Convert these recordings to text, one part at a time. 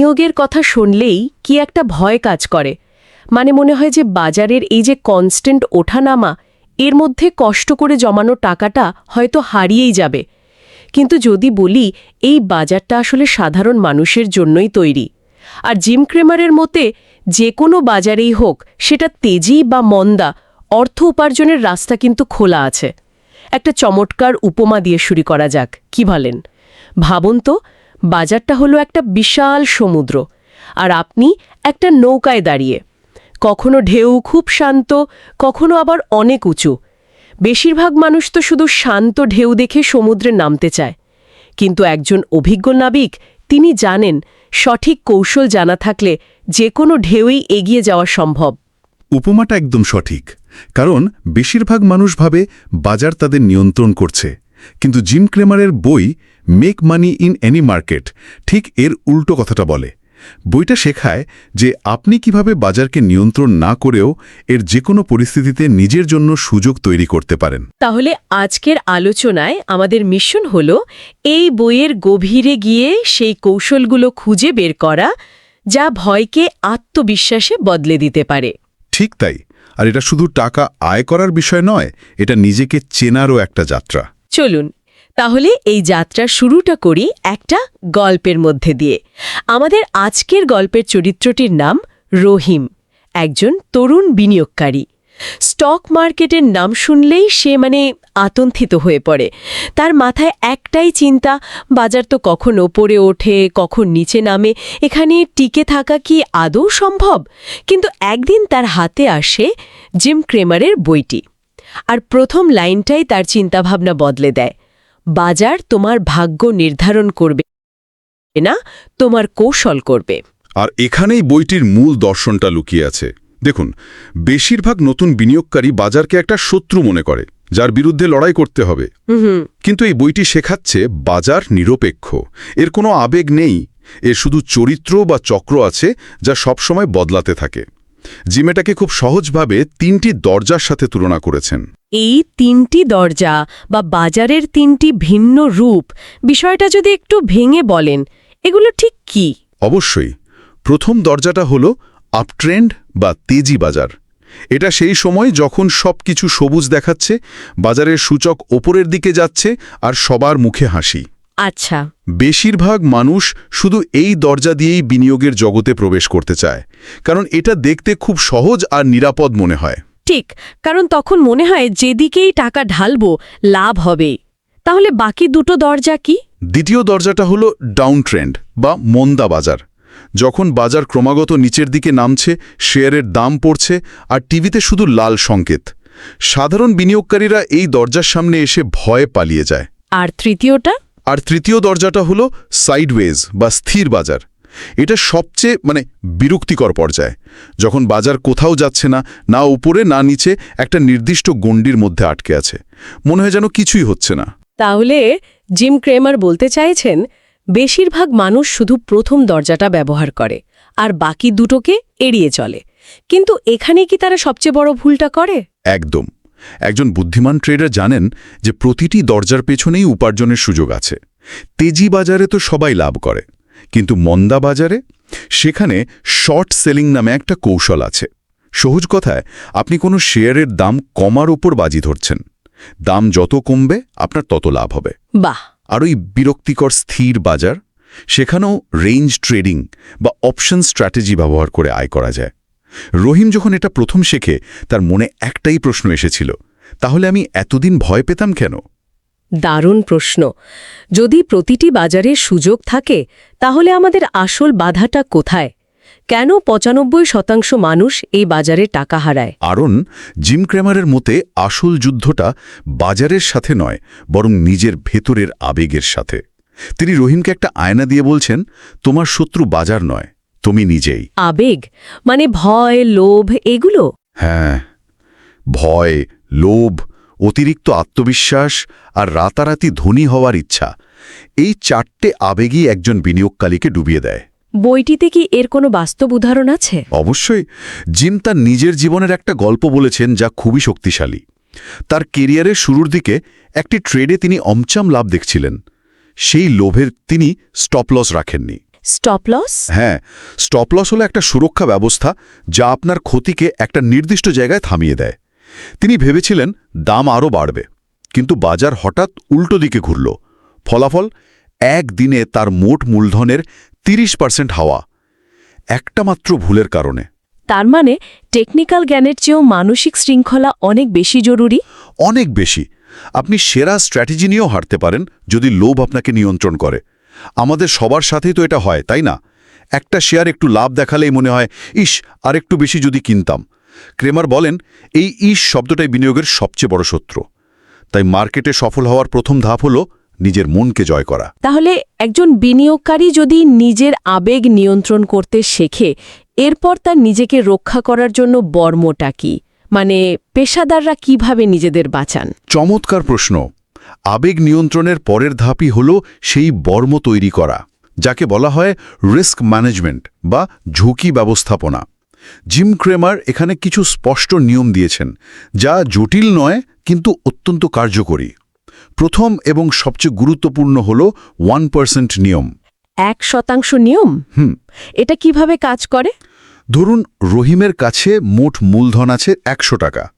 নিয়োগের কথা শুনলেই কি একটা ভয় কাজ করে। মানে মনে হয় যে বাজারের এই যে কনস্ট্যান্ট ওঠানামা, এর মধ্যে কষ্ট করে জমানো টাকাটা হয়তো হারিয়েই যাবে। কিন্তু যদি বলি, এই বাজারটা আসলে সাধারণ মানুষের জন্যই তৈরি। আর জিম ক্রেমারের মতে, যে কোনো বাজারেই হোক, সেটা তেজি বা মন্দা, অর্থ উপার্জনের রাস্তা কিন্তু খোলা আছে। একটা চমৎকার উপমা দিয়ে শুরু করা যাক, কি বলেন? ভাবুন তো বাজারটা হলো একটা বিশাল সমুদ্র, আর আপনি একটা নৌকায় দাঁড়িয়ে। কখনো ঢেউ খুব শান্ত, কখনো আবার অনেক উঁচু। বেশিরভাগ মানুষ তো শুধু শান্ত ঢেউ দেখে সমুদ্রে নামতে চায়। কিন্তু একজন অভিজ্ঞ নাবিক, তিনি জানেন সঠিক কৌশল জানা থাকলে যে কোনো ঢেউই এগিয়ে যাওয়া সম্ভব। উপমাটা একদম সঠিক, কারণ বেশিরভাগ মানুষ ভাবে বাজার তাদের নিয়ন্ত্রণ করছে। কিন্তু জিম ক্রেমারের বই make money in any market ঠিক এর উল্টো কথাটা বলে। বইটা শেখায় যে আপনি কীভাবে বাজারকে নিয়ন্ত্রণ না করেও এর যে কোনো পরিস্থিতিতে নিজের জন্য সুযোগ তৈরি করতে পারেন। তাহলে আজকের আলোচনায় আমাদের মিশন হল এই বইয়ের গভীরে গিয়ে সেই কৌশলগুলো খুঁজে বের করা যা ভয়কে আত্মবিশ্বাসে বদলে দিতে পারে। ঠিক তাই। আর এটা শুধু টাকা আয় করার বিষয় নয় এটা নিজেকে চেনারও একটা যাত্রা। চলুন তাহলে এই যাত্রা শুরুটা করি একটা গল্পের মধ্যে দিয়ে। আমাদের আজকের গল্পের চরিত্রটির নাম রহিম, একজন তরুণ বিনিয়োগকারী। স্টক মার্কেটের নাম শুনলেই সে মানে আতঙ্কিত হয়ে পড়ে। তার মাথায় একটাই চিন্তা, বাজার তো কখন ওপরে ওঠে, কখন নিচে নামে, এখানে টিকে থাকা কি আদৌ সম্ভব? কিন্তু একদিন তার হাতে আসে জিম ক্রেমারের বইটি। আর প্রথম লাইনটাই তার চিন্তাভাবনা বদলে দেয়। বাজার তোমার ভাগ্য নির্ধারণ করবে না তোমার কৌশল করবে। আর এখানেই বইটির মূল দর্শনটা লুকিয়ে আছে। দেখুন বেশিরভাগ নতুন বিনিয়োগকারী বাজারকে একটা শত্রু মনে করে যার বিরুদ্ধে লড়াই করতে হবে। কিন্তু এই বইটি শেখাচ্ছে বাজার নিরপেক্ষ। এর কোনো আবেগ নেই এর শুধু চরিত্র বা চক্র আছে যা সবসময় বদলাতে থাকে। জিমেটাকে খুব সহজভাবে তিনটি দরজার সাথে তুলনা করেছেন। এই তিনটি দরজা বা বাজারের তিনটি ভিন্ন রূপ বিষয়টা যদি একটু ভেঙে বলেন এগুলো ঠিক কি? অবশ্যই। প্রথম দরজাটা হল আপট্রেন্ড বা তেজি বাজার। এটা সেই সময় যখন সব কিছু সবুজ দেখাচ্ছে বাজারের সূচক ওপরের দিকে যাচ্ছে আর সবার মুখে হাসি। আচ্ছা। বেশিরভাগ মানুষ শুধু এই দরজা দিয়েই বিনিয়োগের জগতে প্রবেশ করতে চায় কারণ এটা দেখতে খুব সহজ আর নিরাপদ মনে হয়। ঠিক কারণ তখন মনে হয় যেদিকেই টাকা ঢালবো লাভ হবে। তাহলে বাকি দুটো দরজা কি? দ্বিতীয় দরজাটা হলো ডাউন ট্রেন্ড বা মন্দা বাজার। যখন বাজার ক্রমাগত নিচের দিকে নামছে শেয়ারের দাম পড়ছে আর টিভিতে শুধু লাল সংকেত। সাধারণ বিনিয়োগকারীরা এই দরজার সামনে এসে ভয়ে পালিয়ে যায়। আর তৃতীয়টা? আর তৃতীয় দরজাটা হলো সাইডওয়েজ বা স্থির বাজার। এটা সবচেয়ে মানে বিরক্তিকর পর্যায়। যখন বাজার কোথাও যাচ্ছে না না উপরে না নিচে একটা নির্দিষ্ট গণ্ডির মধ্যে আটকে আছে। মনে হয় যেন কিছুই হচ্ছে না। তাহলে জিম ক্রেমার বলতে চাইছেন বেশিরভাগ মানুষ শুধু প্রথম দরজাটা ব্যবহার করে আর বাকি দুটোকে এড়িয়ে চলে। কিন্তু এখানে কি তারা সবচেয়ে বড় ভুলটা করে? একদম। একজন বুদ্ধিমান ট্রেডার জানেন যে প্রতিটি দরজার পেছনেই উপার্জনের সুযোগ আছে। তেজি বাজারে তো সবাই লাভ করে কিন্তু মন্দা বাজারে? সেখানে শর্ট সেলিং নামে একটা কৌশল আছে। সহজ কথায় আপনি কোনো শেয়ারের দাম কমার ওপর বাজি ধরছেন। দাম যত কমবে আপনার তত লাভ হবে। বাহ! আর ওই বিরক্তিকর স্থির বাজার সেখানেও রেঞ্জ ট্রেডিং বা অপশন স্ট্র্যাটেজি ব্যবহার করে আয় করা যায়। রহিম যখন এটা প্রথম শেখে তার মনে একটাই প্রশ্ন এসেছিল তাহলে আমি এতদিন ভয় পেতাম কেন? দারুণ প্রশ্ন। যদি প্রতিটি বাজারে সুযোগ থাকে তাহলে আমাদের আসল বাধাটা কোথায়? কেন পঁচানব্বই শতাংশ মানুষ এই বাজারে টাকা হারায়? আরন জিম ক্রেমারের মতে আসল যুদ্ধটা বাজারের সাথে নয় বরং নিজের ভেতরের আবেগের সাথে। তিনি রহিমকে একটা আয়না দিয়ে বলছেন তোমার শত্রু বাজার নয় তুমি নিজেই। আবেগ? মানে ভয় লোভ এগুলো? হ্যাঁ। ভয় লোভ অতিরিক্ত আত্মবিশ্বাস আর রাতারাতি ধনী হওয়ার ইচ্ছা। এই চারটে আবেগই একজন বিনিয়োগকালীকে ডুবিয়ে দেয়। বইটিতে কি এর কোনো বাস্তব উদাহরণ আছে? অবশ্যই। জিম তার নিজের জীবনের একটা গল্প বলেছেন যা খুবই শক্তিশালী। তার কেরিয়ারের শুরুর দিকে একটি ট্রেডে তিনি অমচাম লাভ দেখছিলেন। সেই লোভের তিনি স্টপ লস রাখেননি। স্টপ লস হ্যাঁ স্টপ লস হলো একটা সুরক্ষা ব্যবস্থা যা আপনার ক্ষতিকে একটা নির্দিষ্ট জায়গায় থামিয়ে দেয়। তিনি ভেবেছিলেন দাম আরও বাড়বে কিন্তু বাজার হঠাৎ উল্টো দিকে ঘুরল। ফলাফল একদিনে তার মোট মূলধনের ৩০ পার্সেন্ট হাওয়া একটা মাত্র ভুলের কারণে। তার মানে টেকনিক্যাল জ্ঞানের চেয়েও মানসিক শৃঙ্খলা অনেক বেশি জরুরি? অনেক বেশি। আপনি সেরা স্ট্র্যাটেজি নিয়েও হারতে পারেন যদি লোভ আপনাকে নিয়ন্ত্রণ করে। আমাদের সবার সাথেই তো এটা হয় তাই না? একটা শেয়ার একটু লাভ দেখালেই মনে হয় ইস আর একটু বেশি যদি কিনতাম। ক্রেমার বলেন এই ইস শব্দটাই বিনিয়োগের সবচেয়ে বড় শত্রু। তাই মার্কেটে সফল হওয়ার প্রথম ধাপ হল নিজের মনকে জয় করা। তাহলে একজন বিনিয়োগকারী যদি নিজের আবেগ নিয়ন্ত্রণ করতে শেখে এরপর তার নিজেকে রক্ষা করার জন্য বর্মটা কি? মানে পেশাদাররা কীভাবে নিজেদের বাঁচান? চমৎকার প্রশ্ন। আবেগ নিয়ন্ত্রণের পরের ধাপই হল সেই বর্ম তৈরি করা যাকে বলা হয় রিস্ক ম্যানেজমেন্ট বা ঝুঁকি ব্যবস্থাপনা। জিম ক্রেমার এখানে কিছু স্পষ্ট নিয়ম দিয়েছেন যা জটিল নয় কিন্তু অত্যন্ত কার্যকরী। প্রথম এবং সবচেয়ে গুরুত্বপূর্ণ হল ওয়ান পার্সেন্ট নিয়ম। এক শতাংশ নিয়ম? হুম। এটা কীভাবে কাজ করে? ধরুন রহিমের কাছে মোট মূলধন আছে একশো টাকা।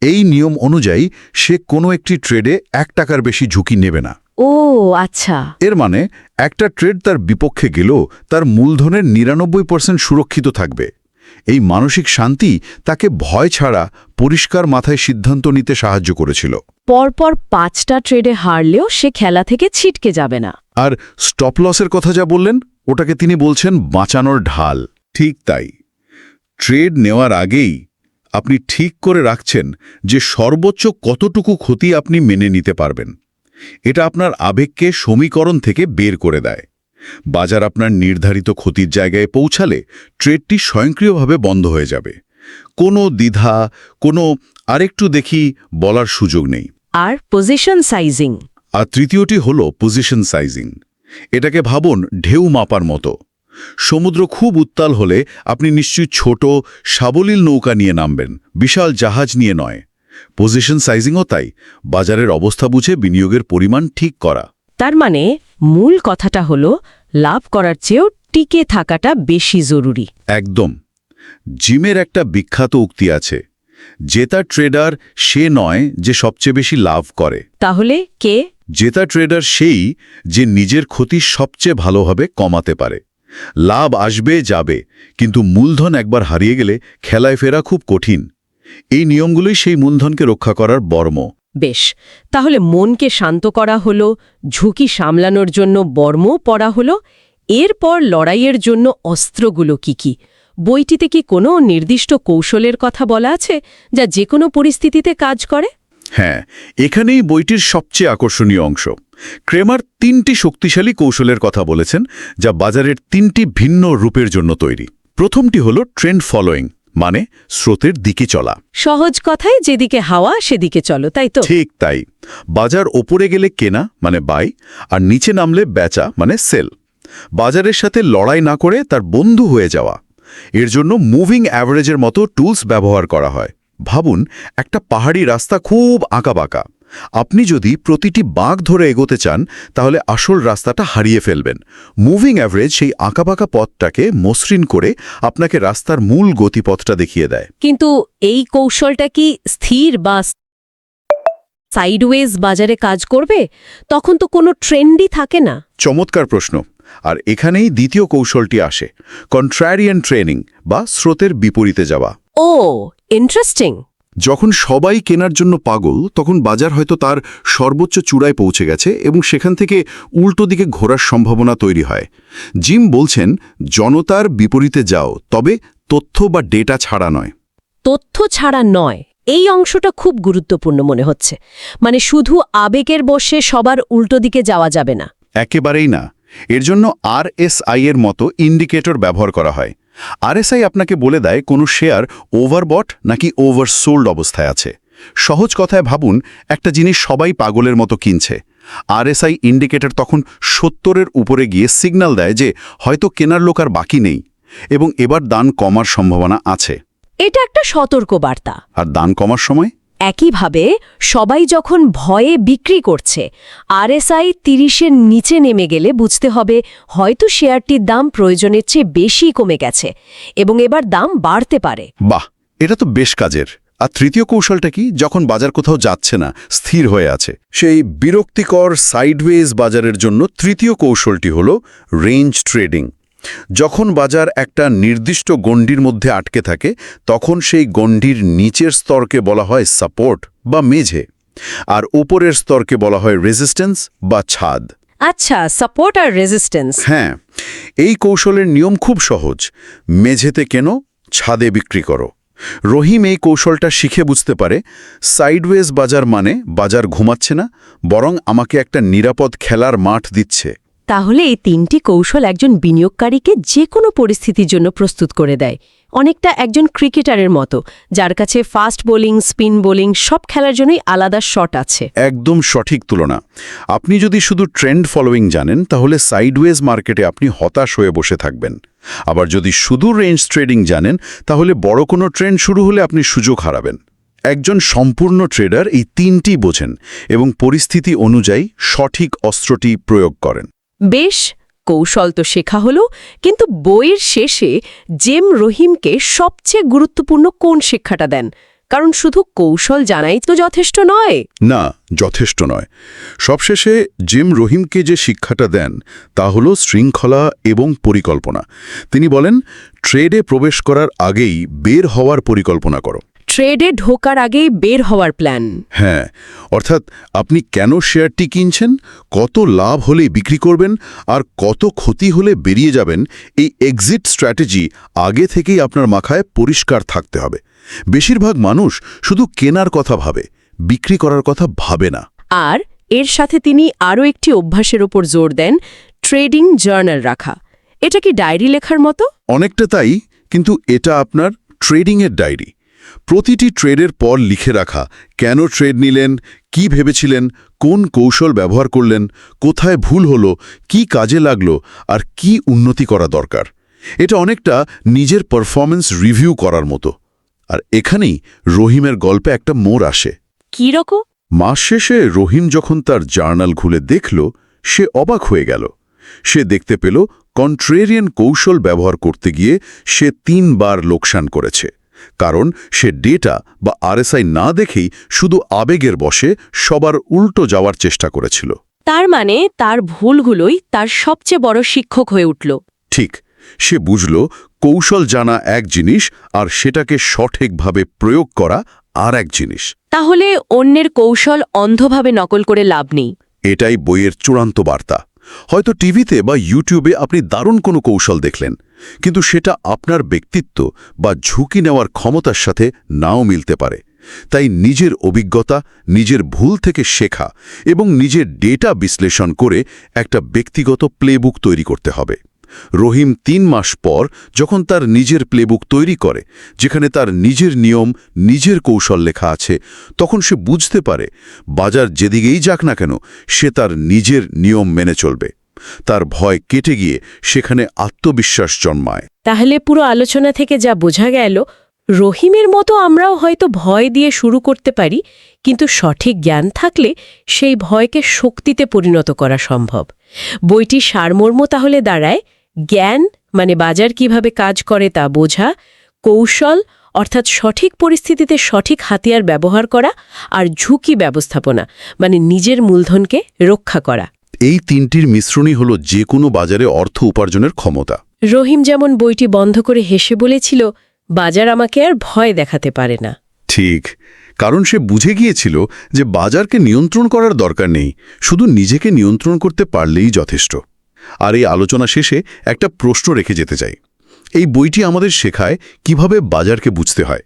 এই নিয়ম অনুযায়ী সে কোনো একটি ট্রেডে এক টাকার বেশি ঝুঁকি নেবে না। ও আচ্ছা। এর মানে একটা ট্রেড তার বিপক্ষে গেলেও তার মূলধনের নিরানব্বই পার্সেন্ট সুরক্ষিত থাকবে। এই মানসিক শান্তি তাকে ভয় ছাড়া পরিষ্কার মাথায় সিদ্ধান্ত নিতে সাহায্য করেছিল। পরপর পাঁচটা ট্রেডে হারলেও সে খেলা থেকে ছিটকে যাবে না। আর স্টপ লসের কথা যা বললেন ওটাকে তিনি বলছেন বাঁচানোর ঢাল। ঠিক তাই। ট্রেড নেওয়ার আগেই আপনি ঠিক করে রাখছেন যে সর্বোচ্চ কতটুকু ক্ষতি আপনি মেনে নিতে পারবেন। এটা আপনার আবেগকে সমীকরণ থেকে বের করে দেয়। বাজার আপনার নির্ধারিত ক্ষতির জায়গায় পৌঁছালে ট্রেডটি স্বয়ংক্রিয়ভাবে বন্ধ হয়ে যাবে। কোনো দ্বিধা কোনো আরেকটু দেখি বলার সুযোগ নেই। আর পজিশন সাইজিং আর তৃতীয়টি হল পজিশন সাইজিং এটাকে ভাবুন ঢেউ মাপার মতো। সমুদ্র খুব উত্তাল হলে আপনি নিশ্চয়ই ছোট সাবলীল নৌকা নিয়ে নামবেন। বিশাল জাহাজ নিয়ে নয়। পজিশন সাইজিংও তাই। বাজারের অবস্থা বুঝে বিনিয়োগের পরিমাণ ঠিক করা। তার মানে মূল কথাটা হলো লাভ করার চেয়েও টিকে থাকাটা বেশি জরুরি। একদম। জিমের একটা বিখ্যাত উক্তি আছে। জেতা ট্রেডার সে নয় যে সবচেয়ে বেশি লাভ করে। তাহলে কে? জেতা ট্রেডার সেই যে নিজের ক্ষতি সবচেয়ে ভালোভাবে কমাতে পারে। লাভ আসবে যাবে। কিন্তু মূলধন একবার হারিয়ে গেলে খেলায় ফেরা খুব কঠিন। এই নিয়মগুলোই সেই মূলধনকে রক্ষা করার বর্ম। বেশ তাহলে মনকে শান্ত করা হলো ঝুঁকি সামলানোর জন্য বর্ম পড়া হলো এরপর লড়াইয়ের জন্য অস্ত্রগুলো কি কি? বইটিতে কি কোনো নির্দিষ্ট কৌশলের কথা বলা আছে যা যে কোনো পরিস্থিতিতে কাজ করে? হ্যাঁ এখানেই বইটির সবচেয়ে আকর্ষণীয় অংশ। ক্রেমার তিনটি শক্তিশালী কৌশলের কথা বলেছেন যা বাজারের তিনটি ভিন্ন রূপের জন্য তৈরি। প্রথমটি হল ট্রেন্ড ফলোয়িং মানে স্রোতের দিকে চলা। সহজ কথায় যেদিকে হাওয়া সেদিকে চলো তাই তো? ঠিক তাই। বাজার ওপরে গেলে কেনা মানে বাই আর নিচে নামলে বেচা মানে সেল বাজারের সাথে লড়াই না করে তার বন্ধু হয়ে যাওয়া। এর জন্য মুভিং অ্যাভারেজের মতো টুলস ব্যবহার করা হয়। ভাবুন একটা পাহাড়ি রাস্তা খুব আঁকাবাঁকা। আপনি যদি প্রতিটি বাঘ ধরে এগোতে চান তাহলে আসল রাস্তাটা হারিয়ে ফেলবেন। মুভিং অ্যাভারেজ সেই আঁকাবাঁকা পথটাকে মসৃণ করে আপনাকে রাস্তার মূল গতিপথটা দেখিয়ে দেয়। কিন্তু এই কৌশলটা কি স্থির বা সাইডওয়েজ বাজারে কাজ করবে? তখন তো কোনো ট্রেন্ডই থাকে না। চমৎকার প্রশ্ন। আর এখানেই দ্বিতীয় কৌশলটি আসে। কন্ট্রারিয়ান ট্রেনিং বা স্রোতের বিপরীতে যাওয়া। ও ইন্টারেস্টিং যখন সবাই কেনার জন্য পাগল তখন বাজার হয়তো তার সর্বোচ্চ চূড়ায় পৌঁছে গেছে এবং সেখান থেকে উল্টো দিকে ঘোরার সম্ভাবনা তৈরি হয়। জিম বলছেন জনতার বিপরীতে যাও তবে তথ্য বা ডেটা ছাড়া নয়। তথ্য ছাড়া নয়। এই অংশটা খুব গুরুত্বপূর্ণ মনে হচ্ছে। মানে শুধু আবেগের বসে সবার উল্টো দিকে যাওয়া যাবে না। একেবারেই না। এর জন্য আর আরএসআই এর মতো ইন্ডিকেটর ব্যবহার করা হয়। আরএসআই আপনাকে বলে দেয় কোনো শেয়ার ওভারবট নাকি ওভারসোল্ড অবস্থায় আছে। সহজ কথায় ভাবুন একটা জিনিস সবাই পাগলের মতো কিনছে। আরএসআই ইন্ডিকেটর তখন সত্তরের উপরে গিয়ে সিগন্যাল দেয় যে হয়তো কেনার লোক আর বাকি নেই এবং এবার দান কমার সম্ভাবনা আছে। এটা একটা সতর্ক বার্তা আর দান কমার সময়? একইভাবে সবাই যখন ভয়ে বিক্রি করছে, আরএসআই তিরিশের নিচে নেমে গেলে বুঝতে হবে হয়তো শেয়ারটির দাম প্রয়োজনের চেয়ে বেশি কমে গেছে এবং এবার দাম বাড়তে পারে। বাহ, এটা তো বেশ কাজের। আর তৃতীয় কৌশলটা কি? যখন বাজার কোথাও যাচ্ছে না, স্থির হয়ে আছে। সেই বিরক্তিকর সাইডওয়েজ বাজারের জন্য তৃতীয় কৌশলটি হল রেঞ্জ ট্রেডিং যখন বাজার একটা নির্দিষ্ট গণ্ডির মধ্যে আটকে থাকে তখন সেই গণ্ডির নিচের স্তরকে বলা হয় সাপোর্ট বা মেঝে আর উপরের স্তরকে বলা হয় রেজিস্ট্যান্স বা ছাদ। আচ্ছা সাপোর্ট আর রেজিস্ট্যান্স। হ্যাঁ এই কৌশলের নিয়ম খুব সহজ। মেঝেতে কেন ছাদে বিক্রি করো। রহিম এই কৌশলটা শিখে বুঝতে পারে সাইডওয়েজ বাজার মানে বাজার ঘুমাচ্ছে না বরং আমাকে একটা নিরাপদ খেলার মাঠ দিচ্ছে। তাহলে এই তিনটি কৌশল একজন বিনিয়োগকারীকে যে কোনো পরিস্থিতির জন্য প্রস্তুত করে দেয়। অনেকটা একজন ক্রিকেটারের মতো, যার কাছে ফাস্ট বোলিং, স্পিন বোলিং সব খেলার জন্যই আলাদা শট আছে। একদম সঠিক তুলনা। আপনি যদি শুধু ট্রেন্ড ফলোয়িং জানেন, তাহলে সাইডওয়েজ মার্কেটে আপনি হতাশ হয়ে বসে থাকবেন। আবার যদি শুধু রেঞ্জ ট্রেডিং জানেন, তাহলে বড় কোনো ট্রেন্ড শুরু হলে আপনি সুযোগ হারাবেন। একজন সম্পূর্ণ ট্রেডার এই তিনটি বোঝেন এবং পরিস্থিতি অনুযায়ী সঠিক অস্ত্রটি প্রয়োগ করেন। বেশ কৌশল তো শেখা হলো, কিন্তু বইয়ের শেষে জেম রহিমকে সবচেয়ে গুরুত্বপূর্ণ কোন শিক্ষাটা দেন? কারণ শুধু কৌশল জানাই তো যথেষ্ট নয়। না, যথেষ্ট নয়। সবশেষে জিম রহিমকে যে শিক্ষাটা দেন, তা হল শৃঙ্খলা এবং পরিকল্পনা। তিনি বলেন, ট্রেডে প্রবেশ করার আগেই বের হওয়ার পরিকল্পনা করো। ট্রেডে ঢোকার আগেই বের হওয়ার প্ল্যান। হ্যাঁ অর্থাৎ আপনি কেন শেয়ারটি কিনছেন কত লাভ হলে বিক্রি করবেন আর কত ক্ষতি হলে বেরিয়ে যাবেন এই এক্সিট স্ট্র্যাটেজি আগে থেকেই আপনার মাথায় পরিষ্কার থাকতে হবে। বেশিরভাগ মানুষ শুধু কেনার কথা ভাবে বিক্রি করার কথা ভাবে না। আর এর সাথে তিনি আরও একটি অভ্যাসের ওপর জোর দেন ট্রেডিং জার্নাল রাখা। এটা কি ডায়েরি লেখার মতো? অনেকটা তাই কিন্তু এটা আপনার ট্রেডিংয়ের ডায়েরি। প্রতিটি ট্রেডের পর লিখে রাখা কেন ট্রেড নিলেন কি ভেবেছিলেন কোন কৌশল ব্যবহার করলেন কোথায় ভুল হলো কি কাজে লাগল আর কি উন্নতি করা দরকার। এটা অনেকটা নিজের পারফরমেন্স রিভিউ করার মতো। আর এখানেই রহিমের গল্পে একটা মোড় আসে। কি রকম? মাস শেষে রহিম যখন তার জার্নাল খুলে দেখল সে অবাক হয়ে গেল। সে দেখতে পেল কন্ট্রেরিয়ান কৌশল ব্যবহার করতে গিয়ে সে তিনবার লোকসান করেছে। কারণ সে ডেটা বা আরএসআই না দেখেই শুধু আবেগের বসে সবার উল্টো যাওয়ার চেষ্টা করেছিল। তার মানে তার ভুলগুলোই তার সবচেয়ে বড় শিক্ষক হয়ে উঠল। ঠিক সে বুঝল কৌশল জানা এক জিনিস আর সেটাকে সঠিকভাবে প্রয়োগ করা আর এক জিনিস। তাহলে অন্যের কৌশল অন্ধভাবে নকল করে লাভ নেই। এটাই বইয়ের চূড়ান্ত বার্তা। হয়তো টিভিতে বা ইউটিউবে আপনি দারুণ কোনো কৌশল দেখলেন, কিন্তু সেটা আপনার ব্যক্তিত্ব বা ঝুঁকি নেওয়ার ক্ষমতার সাথে নাও মিলতে পারে। তাই নিজের অভিজ্ঞতা, নিজের ভুল থেকে শেখা এবং নিজের ডেটা বিশ্লেষণ করে একটা ব্যক্তিগত প্লেবুক তৈরি করতে হবে। রহিম তিন মাস পর যখন তার নিজের প্লেবুক তৈরি করে, যেখানে তার নিজের নিয়ম, নিজের কৌশল লেখা আছে, তখন সে বুঝতে পারে বাজার যেদিকেই যাক না কেন, সে তার নিজের নিয়ম মেনে চলবে। তার ভয় কেটে গিয়ে সেখানে আত্মবিশ্বাস জন্মায়। তাহলে পুরো আলোচনা থেকে যা বোঝা গেল, রহিমের মতো আমরাও হয়তো ভয় দিয়ে শুরু করতে পারি, কিন্তু সঠিক জ্ঞান থাকলে সেই ভয়কে শক্তিতে পরিণত করা সম্ভব। বইটি সারমর্ম তাহলে দাঁড়ায় জ্ঞান মানে বাজার কীভাবে কাজ করে তা বোঝা কৌশল অর্থাৎ সঠিক পরিস্থিতিতে সঠিক হাতিয়ার ব্যবহার করা আর ঝুঁকি ব্যবস্থাপনা মানে নিজের মূলধনকে রক্ষা করা। এই তিনটির মিশ্রণই হল যে কোনো বাজারে অর্থ উপার্জনের ক্ষমতা। রহিম যেমন বইটি বন্ধ করে হেসে বলেছিল বাজার আমাকে আর ভয় দেখাতে পারে না। ঠিক কারণ সে বুঝে গিয়েছিল যে বাজারকে নিয়ন্ত্রণ করার দরকার নেই শুধু নিজেকে নিয়ন্ত্রণ করতে পারলেই যথেষ্ট। আর এই আলোচনা শেষে একটা প্রশ্ন রেখে যেতে চাই। এই বইটি আমাদের শেখায় কীভাবে বাজারকে বুঝতে হয়।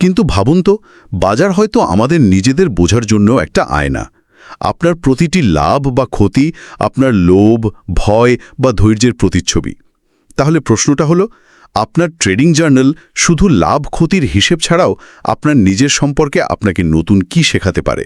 কিন্তু ভাবুন তো, বাজার হয়তো আমাদের নিজেদের বোঝার জন্য একটা আয়না। আপনার প্রতিটি লাভ বা ক্ষতি, আপনার লোভ, ভয় বা ধৈর্যের প্রতিচ্ছবি। তাহলে প্রশ্নটা হলো, আপনার ট্রেডিং জার্নাল শুধু লাভ ক্ষতির হিসেব ছাড়াও আপনার নিজের সম্পর্কে আপনাকে নতুন কি শেখাতে পারে?